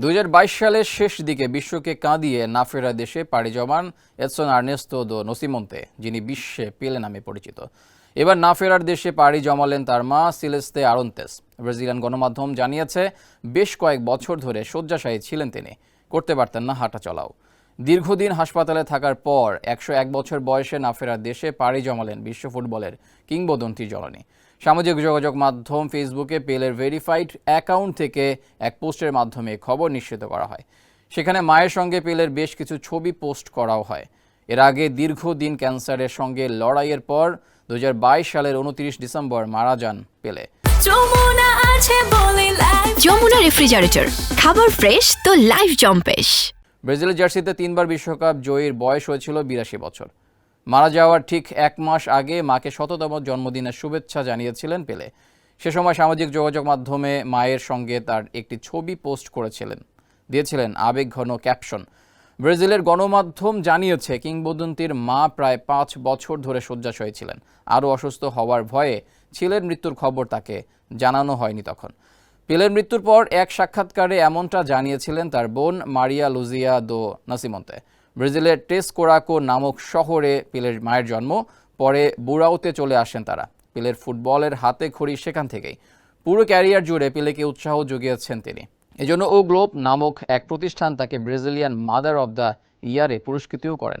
দু হাজার বাইশ সালের শেষ দিকে বিশ্বকে কাঁদিয়ে নাফেরা দেশে পাড়ি জমান এডসন আর্নেস্তো দো নসিমন্তে, যিনি বিশ্বে পেলে নামে পরিচিত। এবার নাফেরার দেশে পাড়ি জমালেন তার মা সিলেস্তে আরন্তেস। ব্রাজিলিয়ান গণমাধ্যম জানিয়েছে, বেশ কয়েক বছর ধরে শয্যাশায়ী ছিলেন তিনি। করতে পারতেন না হাঁটা চলাও দীর্ঘদিন হাসপাতালে থাকার পর একশো এক বছর বয়সে না ফেরার দেশে পাড়ি জমালেন বিশ্ব ফুটবলের কিংবদন্তি জননী। সামাজিক যোগাযোগ মাধ্যম ফেসবুকে পেলের ভেরিফাইড অ্যাকাউন্ট থেকে এক পোস্টের মাধ্যমে খবর নিশ্চিত করা হয়। সেখানে মায়ের সঙ্গে পেলের বেশ কিছু ছবি পোস্ট করাও হয়। এর আগে দীর্ঘদিন ক্যান্সারের সঙ্গে লড়াইয়ের পর দু হাজার বাইশ সালের উনত্রিশ ডিসেম্বর মারা যান পেলে। যমুনা আছে বলে লাইফ যমুনা রেফ্রিজারেটর খাবার ফ্রেশ তো লাইফ জম্পেশ। ব্রাজিলের জার্সিতে তিনবার বিশ্বকাপ জয়ীর বয়স হয়েছিল বিরাশি বছর। মারা যাওয়ার ঠিক এক মাস আগে মাকে শততম জন্মদিনের শুভেচ্ছা জানিয়েছিলেন পেলে। সে সময় সামাজিক যোগাযোগ মাধ্যমে মায়ের সঙ্গে তার একটি ছবি পোস্ট করেছিলেন, দিয়েছিলেন আবেগঘন ক্যাপশন। ব্রাজিলের গণমাধ্যম জানিয়েছে, কিংবদন্তির মা প্রায় পাঁচ বছর ধরে শয্যাশয়ে ছিলেন। আরও অসুস্থ হওয়ার ভয়ে ছেলের মৃত্যুর খবর তাকে জানানো হয়নি তখন। পেলের মৃত্যুর পর এক সাক্ষাৎকারে এমনটা জানিয়েছিলেন তার বোন মারিয়া লুজিয়া দো নাসিমন্তে। ব্রাজিলের টেসকোরাকো নামক শহরে পেলের মায়ের জন্ম, পরে বুড়াউতে চলে আসেন তারা। পেলের ফুটবলের হাতে খড়ি সেখান থেকেই। পুরো ক্যারিয়ার জুড়ে পেলেকে উৎসাহ জুগিয়েছেন তিনি। এজন্য ও গ্লোব নামক এক প্রতিষ্ঠান তাকে ব্রাজিলিয়ান মাদার অব দ্য ইয়ারে পুরস্কৃতও করেন।